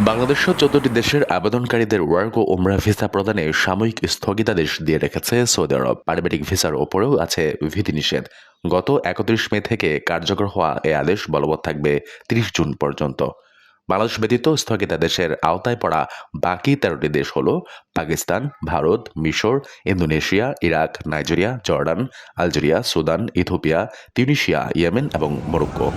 বাংলাদেশসহ চোদ্দটি দেশের আবেদনকারীদের ওয়ার্ক ও ওমরা ভিসা প্রদানে সাময়িক স্থগিতাদেশ দিয়ে রেখেছে সৌদি আরব। পারিবারিক ভিসার ওপরেও আছে বিধিনিষেধ। গত একত্রিশ মে থেকে কার্যকর হওয়া এ আদেশ বলবৎ থাকবে তিরিশ জুন পর্যন্ত। বাংলাদেশ ব্যতীত স্থগিতাদেশের আওতায় পড়া বাকি তেরোটি দেশ হল পাকিস্তান, ভারত, মিশর, Indonesia, Iraq, Nigeria, Jordan, Algeria, Sudan Ethiopia Tunisia, Yemen এবং মরক্কো।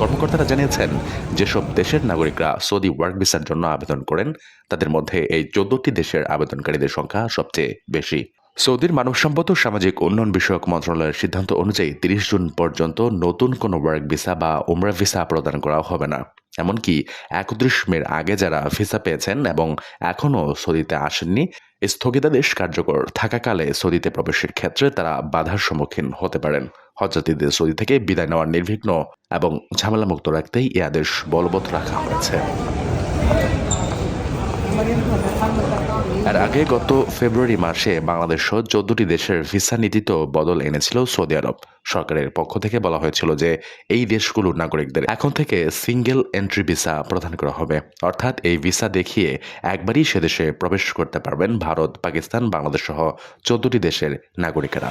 কর্মকর্তারা জানিয়েছেন, যেসব দেশের নাগরিকরা সৌদি ওয়ার্ক ভিসার জন্য আবেদন করেন, তাদের মধ্যে এই চোদ্দটি দেশের আবেদনকারীদের সংখ্যা সবচেয়ে বেশি। সৌদির মানব সম্পদ ও সামাজিক উন্নয়ন বিষয়ক মন্ত্রণালয়ের সিদ্ধান্ত অনুযায়ী তিরিশ জুন পর্যন্ত নতুন কোনো ওয়ার্ক ভিসা বা উমরা ভিসা প্রদান করা হবে না। এমনকি একত্রিশ মের আগে যারা ভিসা পেয়েছেন এবং এখনও সৌদিতে আসেননি, স্থগিতাদেশ কার্যকর থাকাকালে সৌদিতে প্রবেশের ক্ষেত্রে তারা বাধার সম্মুখীন হতে পারেন। হজযাত্রীদের সৌদি থেকে বিদায় নেওয়ার নির্বিঘ্ন এবং ঝামেলামুক্ত রাখতেই এই আদেশ বলবৎ রাখা হয়েছে। এর আগে গত ফেব্রুয়ারি মাসে বাংলাদেশ সহ চোদ্দটি দেশের ভিসা নীতিতে বদল এনেছিল সৌদি আরব। সরকারের পক্ষ থেকে বলা হয়েছিল যে এই দেশগুলোর নাগরিকদের এখন থেকে সিঙ্গেল এন্ট্রি ভিসা প্রদান করা হবে। অর্থাৎ এই ভিসা দেখিয়ে একবারই সে দেশে প্রবেশ করতে পারবেন ভারত, পাকিস্তান, বাংলাদেশ সহ চোদ্দটি দেশের নাগরিকেরা।